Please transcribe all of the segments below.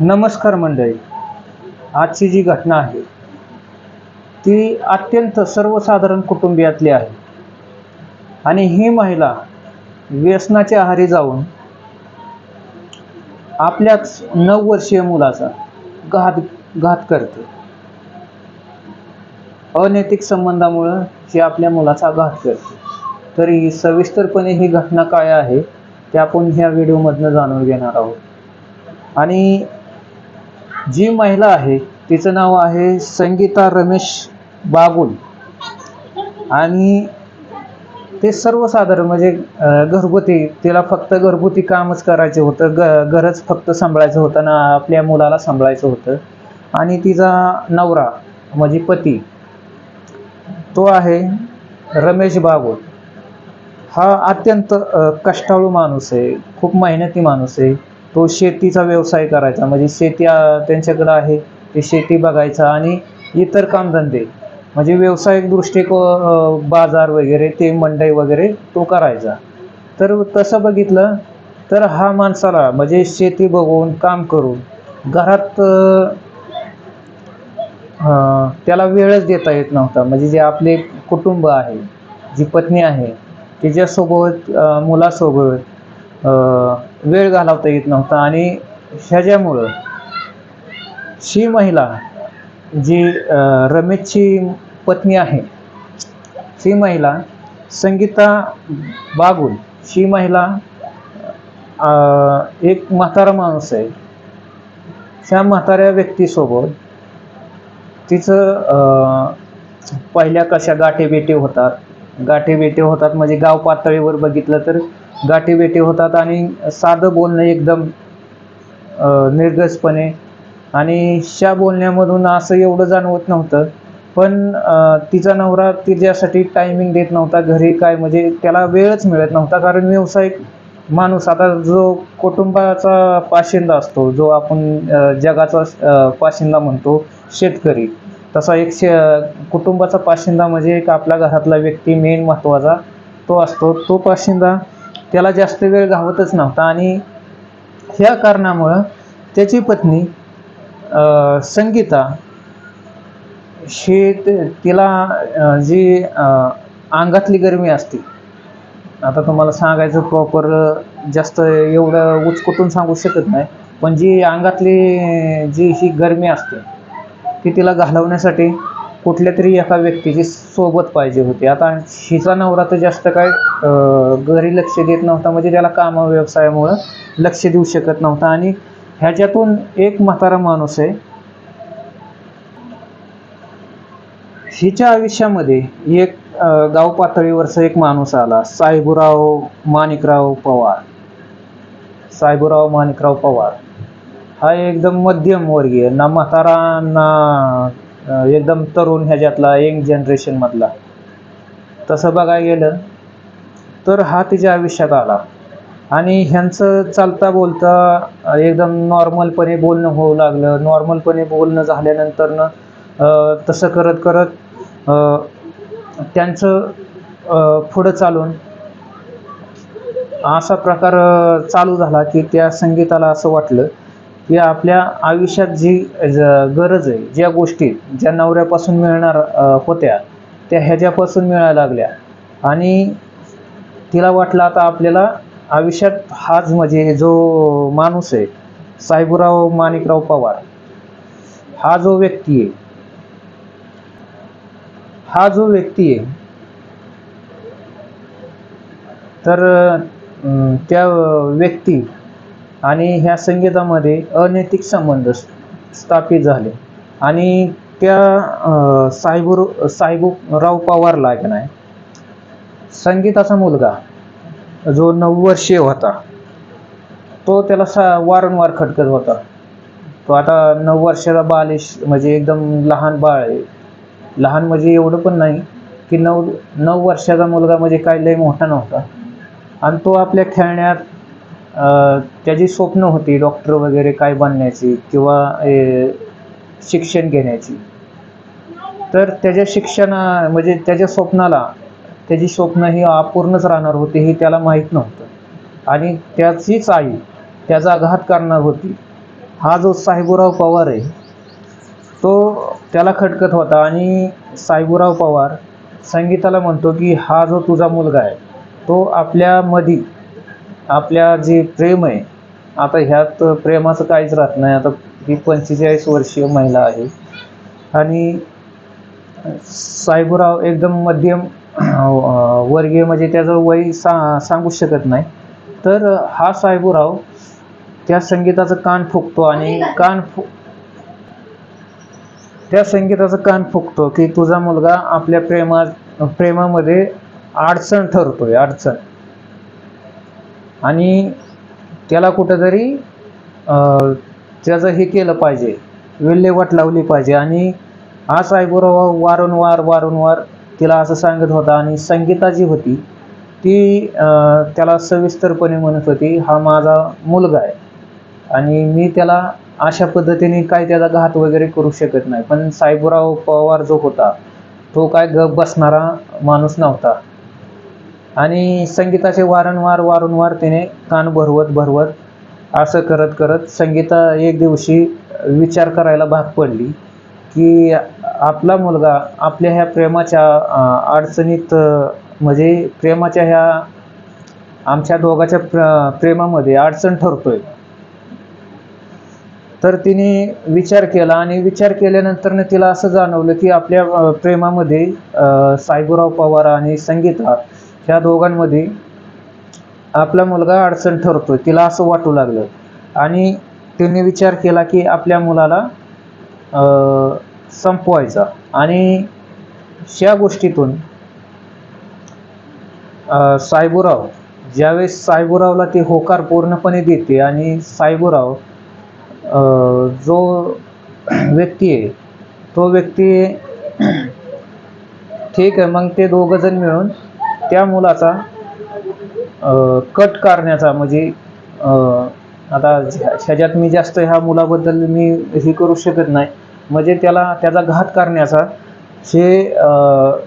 नमस्कार मंडळी. आजची जी घटना आहे ती अत्यंत सर्वसाधारण कुटुंबियातली आहे. आणि ही महिला व्यसनाच्या आहारी जाऊन आपल्याच नऊ वर्षीय मुलाचा घात घात करते. अनैतिक संबंधामुळं ती आपल्या मुलाचा घात करते. तरी सविस्तरपणे ही घटना काय आहे ते आपण ह्या व्हिडिओमधनं जाणून घेणार आहोत. आणि जी महिला आहे तिचं नाव आहे संगीता रमेश बागुल. आणि ते सर्वसाधारण म्हणजे घरगुती तिला फक्त घरगुती कामच करायचं होतं ग घरच फक्त सांभाळायचं होतं ना आपल्या मुलाला सांभाळायचं होतं. आणि तिचा नवरा म्हणजे पती तो आहे रमेश बागुल. हा अत्यंत कष्टाळू माणूस आहे खूप मेहनती माणूस आहे. तो शेतीचा व्यवसाय करायचा. म्हणजे शेती त्यांच्याकडं आहे ते शेती बघायचा आणि इतर कामधंदे. म्हणजे व्यावसायिक दृष्टिको बाजार वगैरे ते मंडई वगैरे तो करायचा. तर तसं बघितलं तर हा माणसाला म्हणजे शेती बघून काम करून घरात त्याला वेळच देता येत नव्हता. म्हणजे जे आपले कुटुंब आहे जी पत्नी आहे तिच्यासोबत मुलासोबत वेळ घालवता येत नव्हता आणि ह्याच्यामुळं ही महिला जी रमेशची पत्नी आहे ही महिला संगीता बागुल ही महिला एक म्हातारा माणूस आहे. त्या म्हाताऱ्या व्यक्तीसोबत तिचं पहिल्या कशा गाठीभेटी होतात गाठीभेटी होतात. म्हणजे गाव पातळीवर बघितलं तर गाठीभेटी होतात आणि साधं बोलणं एकदम निर्गसपणे आणि शा बोलण्यामधून असं एवढं जाणवत नव्हतं. पण तिचा नवरा तिच्यासाठी टायमिंग देत नव्हता घरी काय म्हणजे त्याला वेळच मिळत नव्हता. कारण व्यावसायिक माणूस आता जो कुटुंबाचा पाशिंदा असतो जो आपण जगाचा पाशिंदा म्हणतो शेतकरी. तसा एक शे कुटुंबाचा पाशिंदा म्हणजे एक आपल्या घरातला व्यक्ती मेन महत्त्वाचा तो असतो. तो पाशिंदा त्याला जास्त वेळ घावतच नव्हता आणि ह्या कारणामुळं त्याची पत्नी संगीता ही तिला जी अंगातली गरमी असते. आता तुम्हाला सांगायचं प्रॉपर जास्त एवढं उचकुटून सांगू शकत नाही. पण जी अंगातली जी ही गरमी असते की तिला घालवण्यासाठी कुठल्या तरी एका व्यक्तीची सोबत पाहिजे होती. आता हिचा नवरा तर जास्त काय घरी लक्ष देत नव्हता. म्हणजे त्याला काम व्यवसायामुळं लक्ष देऊ शकत नव्हता. आणि ह्याच्यातून एक म्हातारा माणूस आहे. हिच्या आयुष्यामध्ये एक गाव पातळीवरचा एक माणूस आला. साहेबराव माणिकराव पवार. साहेबराव माणिकराव पवार. हा एकदम मध्यम वर्गीय ना म्हातारा ना एकदम तरुण ह्याच्यातला यंग जनरेशनमधला तसं बघायला गेलं तर हा तिच्या आयुष्यात आला. आणि ह्यांचं चालता बोलता एकदम नॉर्मलपणे बोलणं होऊ लागलं. नॉर्मलपणे बोलणं झाल्यानंतरनं अं, तसं करत करत त्यांचं पुढं चालून असा प्रकार चालू झाला की त्या संगीताला असं वाटलं की आपल्या आयुष्यात जी गरज आहे ज्या गोष्टी ज्या नवऱ्यापासून मिळणार होत्या त्या ह्याच्यापासून मिळायला लागल्या. आणि तिला वाटलं आता आपल्याला आयुष्यात हाच म्हणजे जो माणूस आहे साहेबराव माणिकराव पवार हा जो व्यक्ती आहे हा जो व्यक्ती आहे तर त्या व्यक्ती आणि ह्या संगीतामध्ये अनैतिक संबंध स्थापित झाले. आणि त्या साहेबू साहेबू राव पवारला की नाही संगीताचा मुलगा जो नऊ वर्षीय होता तो त्याला सा वारंवार खटकत होता. तो आता नऊ वर्षाचा बालिश म्हणजे एकदम लहान बाळ आहे. लहान म्हणजे एवढं पण नाही की नऊ नऊ वर्षाचा मुलगा म्हणजे काय लय मोठा नव्हता. आणि तो आपल्या खेळण्यात त्याची स्वप्न होती डॉक्टर वगैरे काय बनण्याची किंवा ए, शिक्षण घेण्याची. तर त्याच्या शिक्षणा म्हणजे त्याच्या स्वप्नाला त्याची स्वप्न ही अपूर्णच राहणार होती हे त्याला माहीत नव्हतं. आणि त्याचीच आई त्याचा आघात करणार होती. हा जो साहेबराव पवार आहे तो त्याला खटकत होता आणि साहेबराव पवार संगीताला म्हणतो की हा जो तुझा मुलगा आहे तो आपल्यामध्ये आपल्या जे प्रेम आहे आता ह्यात प्रेमाचं काहीच राहत नाही. आता ही पंचेचाळीस वर्षीय महिला आहे. आणि साहेबराव एकदम मध्यम वर्गीय म्हणजे त्याचं वय सा सांगू शकत नाही. तर हा साहेबराव त्या संगीताचं कान फुकतो आणि कान फु त्या संगीताचं कान फुकतो की तुझा मुलगा आपल्या प्रेमा प्रेमामध्ये अडचण ठरतोय अडचण. आणि त्याला कुठंतरी त्याचं हे केलं पाहिजे. विल्हेवाट लावली पाहिजे. आणि हा साहेबराव वारंवार वारंवार तिला असं सांगत होता आणि संगीता जी होती ती त्याला सविस्तरपणे म्हणत होती हा माझा मुलगा आहे. आणि मी त्याला अशा पद्धतीने काय त्याचा घात वगैरे करू शकत नाही. पण साहेबराव पवार जो होता तो काय गप बसणारा माणूस नव्हता. आणि संगीताचे वारंवार वारंवार त्याने कान भरवत भरवत असं करत करत संगीता एक दिवशी विचार करायला भाग पडली की आपला मुलगा आपल्या ह्या प्रेमाच्या अडचणीत म्हणजे प्रेमाच्या ह्या आमच्या दोघाच्या प्र प्रेमामध्ये अडचण ठरतोय. तर तिने विचार केला आणि विचार केल्यानंतरनं तिला असं जाणवलं की आपल्या प्रेमामध्ये साईबुराव साहेबराव पवार आणि संगीता ह्या दोघांमध्ये आपला मुलगा अडचण ठरतोय तिला असं वाटू लागलं. आणि तिने विचार केला की आपल्या मुलाला संपवायचा. आणि ह्या गोष्टीतून साईबुराव ज्यावेळेस साईबुरावला ती होकार पूर्णपणे देते आणि साईबुराव जो व्यक्ती आहे तो व्यक्ती ठीक आहे मग ते दोघं जण मिळून त्या मुलाचा कट करण्याचा म्हणजे आता ह्या- ह्याच्यात मी जास्त ह्या मुलाबद्दल मी हे करू शकत नाही. म्हणजे त्याला त्याचा घात करण्याचा हे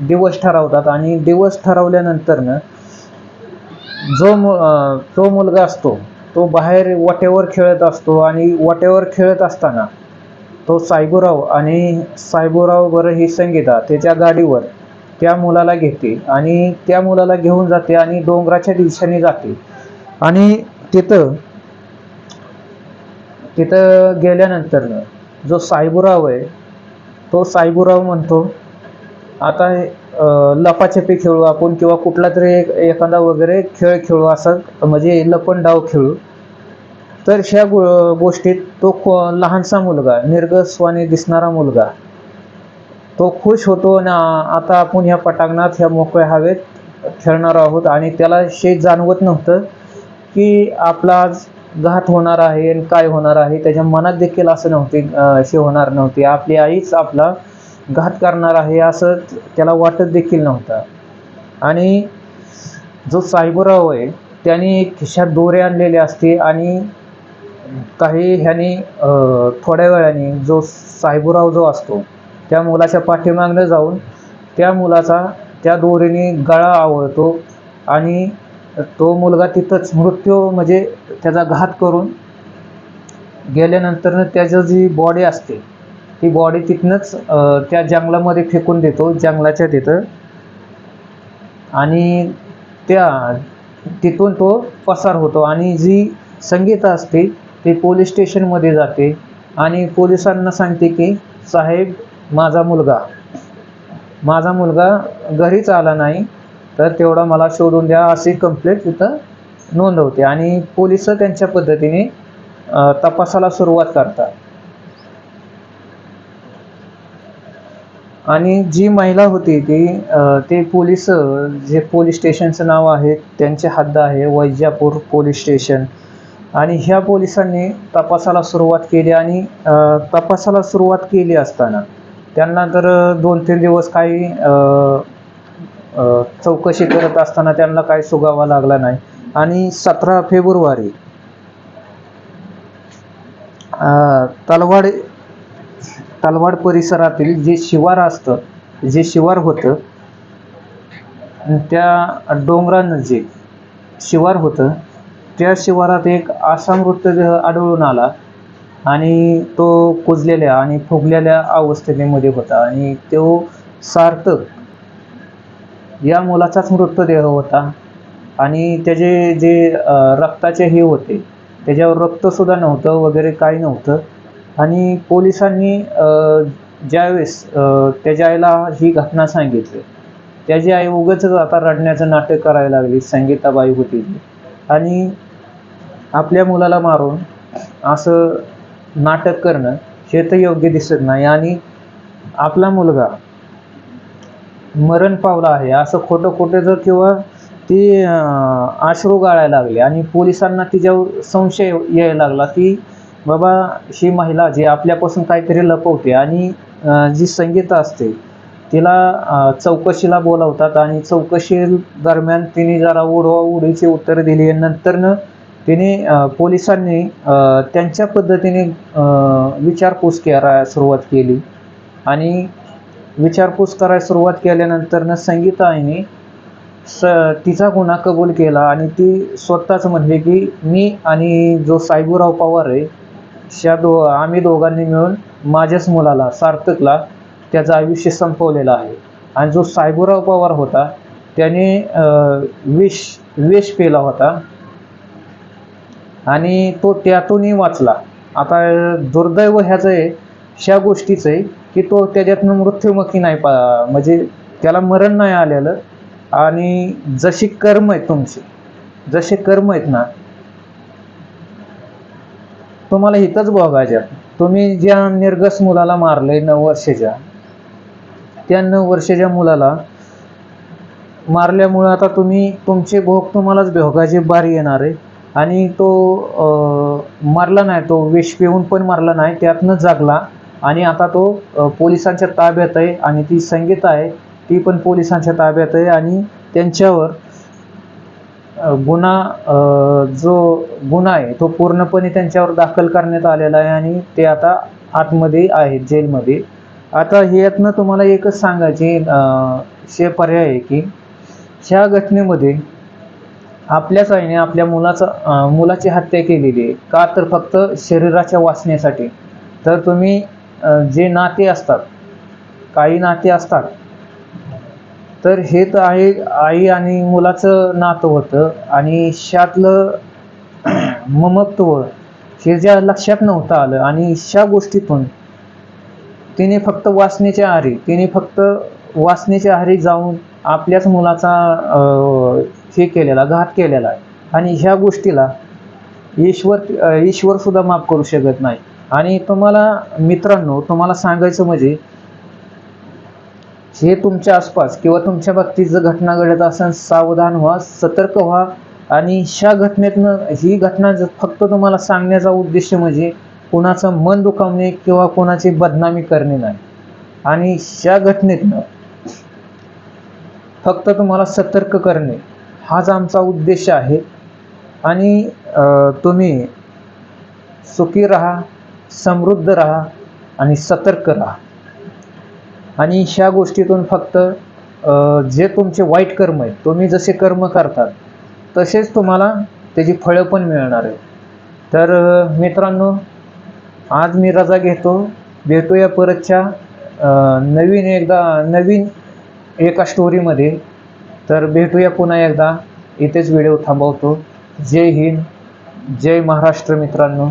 दिवस ठरवतात आणि दिवस ठरवल्यानंतरनं जो मु तो मुलगा असतो तो बाहेर वाटेवर खेळत असतो आणि वाटेवर खेळत असताना तो साईबुराव आणि साईबुराव बरं ही संगीता त्याच्या गाडीवर त्या मुलाला घेते आणि त्या मुलाला घेऊन जाते आणि डोंगराच्या दिशेने जाते. आणि तिथं तिथं गेल्यानंतरनं जो साहेबूराव आहे तो साहेबूराव म्हणतो आता लपाछपी खेळू आपण किंवा कुठला तरी एक एखादा वगैरे खेळ खेळू असं म्हणजे लपण डाव खेळू. तर ह्या गो गोष्टीत तो को- लहानसा मुलगा निर्गस्वाने दिसणारा मुलगा तो खुश होतो आणि आता आपण ह्या पटांगणात ह्या मोकळ्या हवेत खेळणार आहोत. आणि त्याला शे जाणवत नव्हतं की आपला आज घात होणार आहे आणि काय होणार आहे. त्याच्या मनात देखील असं नव्हते असे होणार नव्हते. आपली आईच आपला घात करणार आहे असं त्याला वाटत देखील नव्हतं. आणि जो साहेबराव आहे त्याने खिशात दोरे आणलेले असते आणि काही ह्याने थोड्या वेळाने जो साहेबराव जो असतो त्या मुलाच्या पाठीमागनं जाऊन त्या मुलाचा त्या दोरीने गळा आवळतो आणि तो मुलगा तिथंच मृत्यू म्हणजे त्याचा घात करून गेल्यानंतरनं त्याचं जी बॉडी असते ती बॉडी तिथनंच त्या जंगलामध्ये फेकून देतो जंगलाच्या तिथं. आणि त्या तिथून तो पसार होतो आणि जी संगीता असते ती पोलीस स्टेशनमध्ये जाते. आणि पोलिसांना सांगते की साहेब माझा मुलगा. माझा मुलगा घरीच आला नाही तर तेवढा मला शोधून द्या अशी कंप्लेंट तिथं नोंदवते. आणि पोलीस त्यांच्या पद्धतीने तपासाला सुरुवात करतात. आणि जी महिला होती ती ते पोलीस जे पोलीस स्टेशनचं नाव आहे त्यांचे हद्द आहे वैजापूर पोलीस स्टेशन. आणि ह्या पोलिसांनी तपासाला सुरुवात केली आणि तपासाला सुरुवात केली असताना त्यांना तर दोन तीन दिवस काही चौकशी करत असताना त्यांना काही सुगावा लागला नाही. आणि सतरा फेब्रुवारी तलवाड तलवाड परिसरातील जे शिवार असतं जे शिवार होतं त्या डोंगरानजीक शिवार होतं. त्या शिवारात एक असा मृतदेह आढळून आला. आणि तो कुजलेल्या आणि फुगलेल्या अवस्थेमध्ये होता. आणि तो सार्थक या मुलाचाच मृतदेह होता. आणि त्याचे जे रक्ताचे हे होते त्याच्यावर रक्तसुद्धा नव्हतं वगैरे काही नव्हतं. आणि पोलिसांनी ज्यावेळेस त्याच्या आईला ही घटना सांगितली. त्याची आई उगच आता रडण्याचं नाटक करायला लागली संगीताबाई होती आणि आपल्या मुलाला मारून असं नाटक करणं हे तर योग्य दिसत नाही आणि आपला मुलगा मरण पावला आहे. असं खोटं खोटं जर किंवा ती आश्रू गाळायला लागली आणि पोलिसांना तिच्यावर संशय यायला लागला की बाबा ही महिला जी आपल्यापासून काहीतरी लपवते आणि जी संगीता असते तिला चौकशीला बोलावतात आणि चौकशी दरम्यान तिने जरा उडवा उडीची उत्तरं दिली नंतरनं तिने पोलिसांनी त्यांच्या पद्धतीने विचारपूस करायला सुरुवात केली. आणि विचारपूस करायला सुरुवात केल्यानंतरनं संगीताईने स तिचा गुन्हा कबूल केला आणि ती स्वतःच म्हणली की मी आणि जो साहेबूराव पवार आहे त्या दो आम्ही दोघांनी मिळून माझ्याच मुलाला सार्थकला त्याचं आयुष्य संपवलेलं आहे. आणि जो साहेबूराव पवार होता त्याने विष विष पेला होता. आणि तो त्यातूनही वाचला. आता दुर्दैव ह्याचं आहे ह्या गोष्टीचं आहे की तो त्याच्यातनं मृत्युमुखी नाही पा म्हणजे त्याला मरण नाही आलेलं. आणि जशी कर्म आहेत तुमची जसे कर्म आहेत ना तुम्हाला इथंच भोगायच्या. तुम्ही ज्या निर्गस मुलाला मारले नऊ वर्षाच्या त्या नऊ वर्षाच्या मुलाला मारल्यामुळं आता तुम्ही तुमचे भोग तुम्हालाच भोगाचे बारी येणार. आहे आणि तो मरला मारला नाही तो विष पिऊन पण मारला नाही त्यातनं जागला. आणि आता तो पोलिसांच्या ताब्यात आहे आणि ती संगीत आहे ती पण पोलिसांच्या ताब्यात आहे आणि त्यांच्यावर गुन्हा जो गुन्हा आहे तो पूर्णपणे त्यांच्यावर दाखल करण्यात आलेला आहे आणि ते आता आतमध्ये आहेत जेलमध्ये. आता ह्यातनं तुम्हाला एकच सांगायचे शे पर्याय आहे की ह्या घटनेमध्ये आपल्याच आईने आपल्या मुलाचं मुलाची हत्या केलेली आहे. का तर फक्त शरीराच्या वाचण्यासाठी तर तुम्ही जे नाते असतात काही नाते असतात तर हे तर आहे आई आणि मुलाचं नातं होतं आणि शातलं ममत्व हे ज्या लक्षात नव्हतं आलं आणि ह्या गोष्टीतून तिने फक्त वाचण्याच्या आहारी तिने फक्त वाचण्याच्या आहारी जाऊन आपल्याच मुलाचा हे केलेला घात केलेला आहे. आणि ह्या गोष्टीला ईश्वर ईश्वर सुद्धा माफ करू शकत नाही. आणि तुम्हाला मित्रांनो तुम्हाला सांगायचं म्हणजे हे तुमच्या आसपास किंवा तुमच्या बाबतीत जर घटना घडत असेल सावधान व्हा सतर्क व्हा. आणि ह्या घटनेतनं ही घटना फक्त तुम्हाला सांगण्याचा उद्देश म्हणजे कोणाचं मन दुखावणे किंवा कोणाची बदनामी करणे नाही. आणि ह्या घटनेतनं फक्त तुम्हाला सतर्क करणे हाच आमचा उद्देश आहे. आणि तुम्ही सुखी राहा समृद्ध राहा आणि सतर्क राहा. आणि ह्या गोष्टीतून फक्त जे तुमचे वाईट कर्म आहेत तुम्ही जसे कर्म करतात तसेच तुम्हाला त्याची फळं पण मिळणार आहे तर मित्रांनो आज मी रजा घेतो. भेटूया परतच्या नवीन एकदा नवीन एका स्टोरीमध्ये तर भेटूया पुन्हा एकदा. इथेच व्हिडिओ थांबवतो. जय हिंद. जय महाराष्ट्र मित्रांनो.